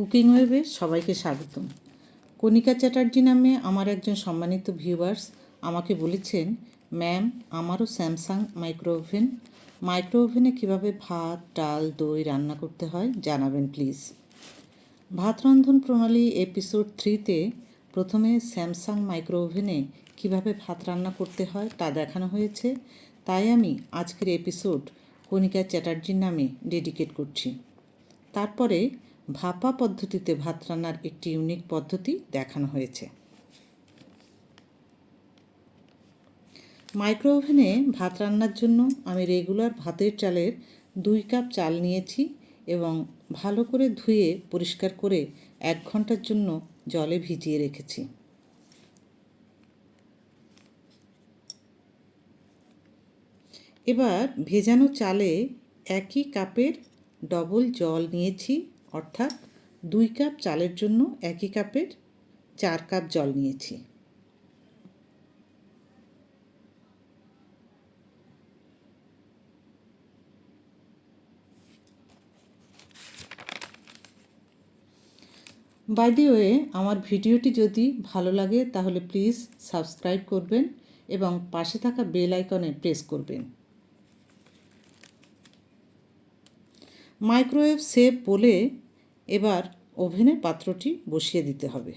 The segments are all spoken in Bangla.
কুকিং ওয়েবে সবাইকে স্বাগতম। কণিকা চ্যাটার্জি নামে আমার একজন সম্মানিত ভিউয়ার্স আমাকে বলেছেন, ম্যাম, আমারও স্যামসাং মাইক্রো ওভেন মাইক্রো ওভেনে কীভাবে ভাত, ডাল, দই রান্না করতে হয় জানাবেন প্লিজ। ভাত রন্ধন প্রণালী এপিসোড থ্রিতে প্রথমে স্যামসাং মাইক্রো ওভেনে কীভাবে ভাত রান্না করতে হয় তা দেখানো হয়েছে। তাই আমি আজকের এপিসোড কণিকা চ্যাটার্জির নামে ডেডিকেট করছি। তারপরে ভাপা পদ্ধতিতে ভাত রান্নার একটি ইউনিক পদ্ধতি দেখানো হয়েছে। মাইক্রো ওভেনে ভাত রান্নার জন্য আমি রেগুলার ভাতের চালের দুই কাপ চাল নিয়েছি এবং ভালো করে ধুয়ে পরিষ্কার করে এক ঘণ্টার জন্য জলে ভিজিয়ে রেখেছি। এবার ভেজানো চালে একই কাপের ডবল জল নিয়েছি অর্থাৎ দুই কাপ চালের জন্য একই কাপের চার কাপ জল নিয়েছি। বাই দি ওয়ে আমার ভিডিওটি যদি ভালো লাগে তাহলে প্লিজ সাবস্ক্রাইব করবেন এবং পাশে থাকা বেল আইকনে প্রেস করবেন। মাইক্রোওয়েভ সেভ বলে এবার ওভেনে পাত্রটি বসিয়ে দিতে হবে।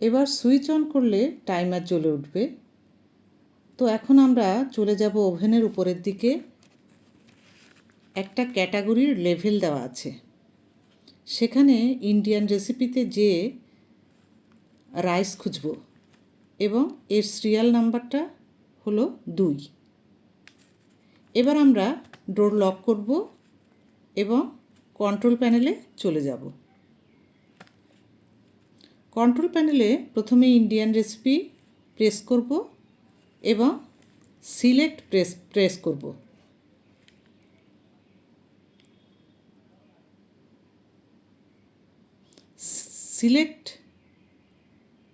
এবার সুইচ অন করলে টাইমার জ্বলে উঠবে। তো এখন আমরা চলে যাব ওভেনের উপরের দিকে। একটা ক্যাটাগরির লেভেল দেওয়া আছে। সেখানে ইন্ডিয়ান রেসিপিতে যে রাইস খুঁজব এবং এর সিরিয়াল নাম্বারটা হলো দুই। এবার আমরা ডোর লক করব এবং কন্ট্রোল প্যানেলে চলে যাব। কন্ট্রোল প্যানেলে প্রথমে ইন্ডিয়ান রেসিপি প্রেস করব এবং সিলেক্ট প্রেস প্রেস করব। সিলেক্ট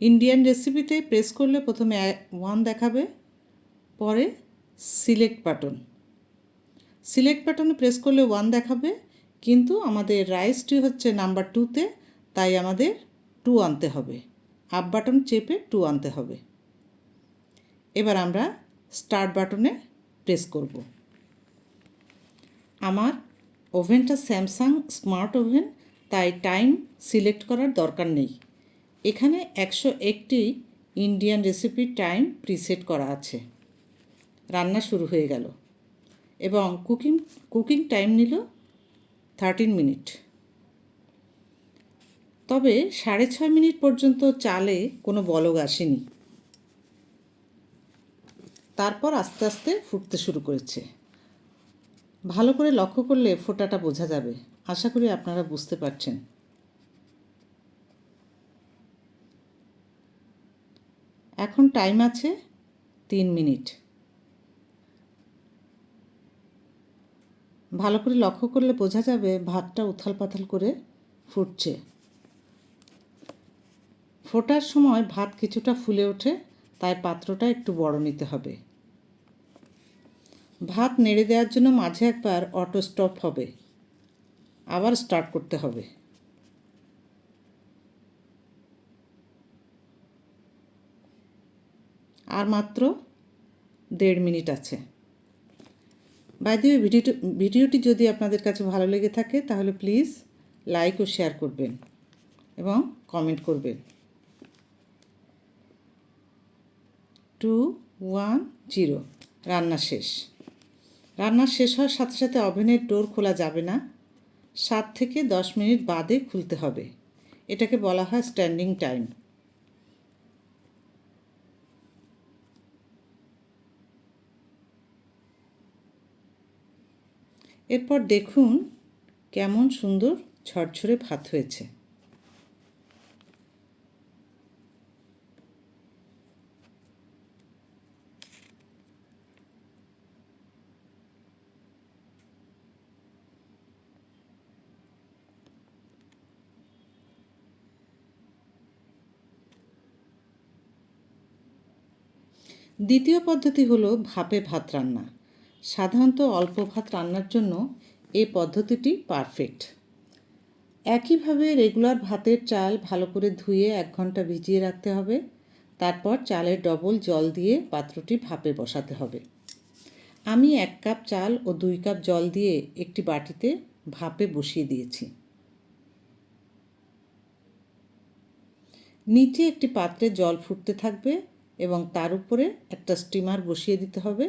ইন্ডিয়ান রেসিপিতে প্রেস করলে প্রথমে ওয়ান দেখাবে, পরে সিলেক্ট বাটন সিলেক্ট বাটনে প্রেস করলে ওয়ান দেখাবে, কিন্তু আমাদের রাইসটি হচ্ছে নাম্বার টুতে তাই আমাদের টু আনতে হবে। আপ বাটন চেপে টু আনতে হবে। এবার আমরা স্টার্ট বাটনে প্রেস করব। আমার ওভেনটা স্যামসাং স্মার্ট ওভেন তাই টাইম সিলেক্ট করার দরকার নেই। এখানে একশো একটি ইন্ডিয়ান রেসিপির টাইম প্রিসেট করা আছে। রান্না শুরু হয়ে গেল এবং কুকিং কুকিং টাইম নিল থার্টিন মিনিট তবে সাড়ে ছয় মিনিট পর্যন্ত চালে কোনো বলগ আসেনি। তারপর আস্তে আস্তে ফুটতে শুরু করেছে। ভালো করে লক্ষ্য করলে ফোটাটা বোঝা যাবে। আশা করি আপনারা বুঝতে পারছেন। এখন টাইম আছে তিন মিনিট ভালো করে লক্ষ্য করলে বোঝা যাবে ভাতটা উথাল পাথাল করে ফুটছে। ফোটার সময় ভাত কিছুটা ফুলে ওঠে, তাই পাত্রটা একটু বড় নিতে হবে। ভাত নেড়ে দেওয়ার জন্য মাঝে একবার অটো স্টপ হবে। আবার স্টার্ট করতে হবে। আর মাত্র দেড় মিনিট আছে। বাইদি ভিডিওটি ভিডিওটি যদি আপনাদের কাছে ভালো লেগে থাকে, তাহলে প্লিজ লাইক ও শেয়ার করবেন এবং কমেন্ট করবেন। টু ওয়ান জিরো রান্না শেষ। রান্না শেষ হওয়ার সাথে সাথে ওভেনের ডোর খোলা যাবে না। সাত থেকে দশ মিনিট বাদে খুলতে হবে। এটাকে বলা হয় স্ট্যান্ডিং টাইম এরপর দেখুন কেমন সুন্দর ঝরঝরে ভাত হয়েছে। দ্বিতীয় পদ্ধতি হলো ভাপে ভাত রান্না। সাধারণত অল্প ভাত রান্নার জন্য এই পদ্ধতিটি পারফেক্ট একইভাবে রেগুলার ভাতের চাল ভালো করে ধুয়ে এক ঘণ্টা ভিজিয়ে রাখতে হবে। তারপর চালের ডবল জল দিয়ে পাত্রটি ভাপে বসাতে হবে। আমি এক কাপ চাল ও দুই কাপ জল দিয়ে একটি বাটিতে ভাপে বসিয়ে দিয়েছি। নিচে একটি পাত্রে জল ফুটতে থাকবে এবং তার উপরে একটা স্টিমার বসিয়ে দিতে হবে।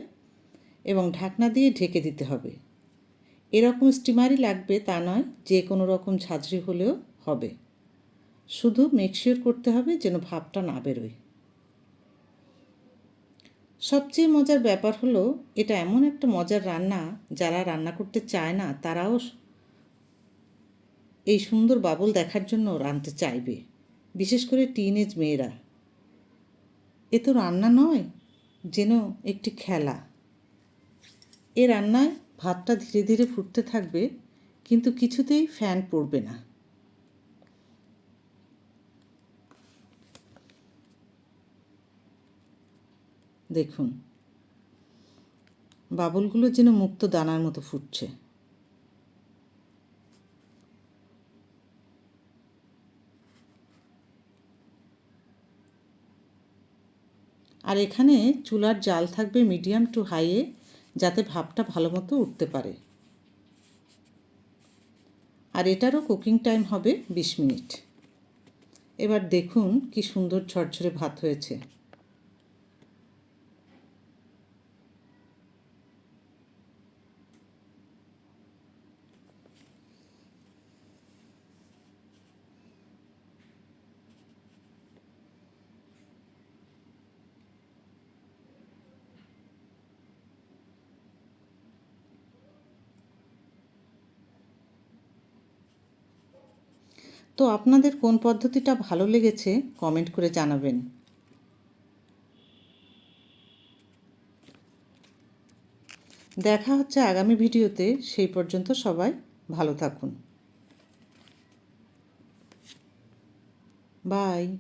এবং ঢাকনা দিয়ে ঢেকে দিতে হবে। এরকম স্টিমারই লাগবে তা নয়, যে কোনো রকম ঝাঁঝরি হলেও হবে। শুধু মেকশিওর করতে হবে যেন ভাবটা না বেরোয়। সবচেয়ে মজার ব্যাপার হলো, এটা এমন একটা মজার রান্না যারা রান্না করতে চায় না, তারাও এই সুন্দর বাবল দেখার জন্য রাঁধতে চাইবে। বিশেষ করে টিনেজ মেয়েরা। এ তো রান্না নয়, যেন একটি খেলা। এ রান্নায় ভাতটা ধীরে ধীরে ফুটতে থাকবে, কিন্তু কিছুতেই ফ্যান পড়বে না। দেখুন, বাবলগুলো যেন মুক্ত দানার মতো ফুটছে। আর এখানে চুলার জাল থাকবে মিডিয়াম টু হাইয়ে। যাতে ভাবটা ভালো মতো উঠতে পারে। আর এটারও কুকিং টাইম হবে বিশ মিনিট। এবার দেখুন কি সুন্দর ঝরঝরে ভাত হয়েছে। তো আপনাদের কোন পদ্ধতিটা ভালো লেগেছে কমেন্ট করে জানাবেন। দেখা হচ্ছে আগামী ভিডিওতে, সেই পর্যন্ত সবাই ভালো থাকুন। বাই।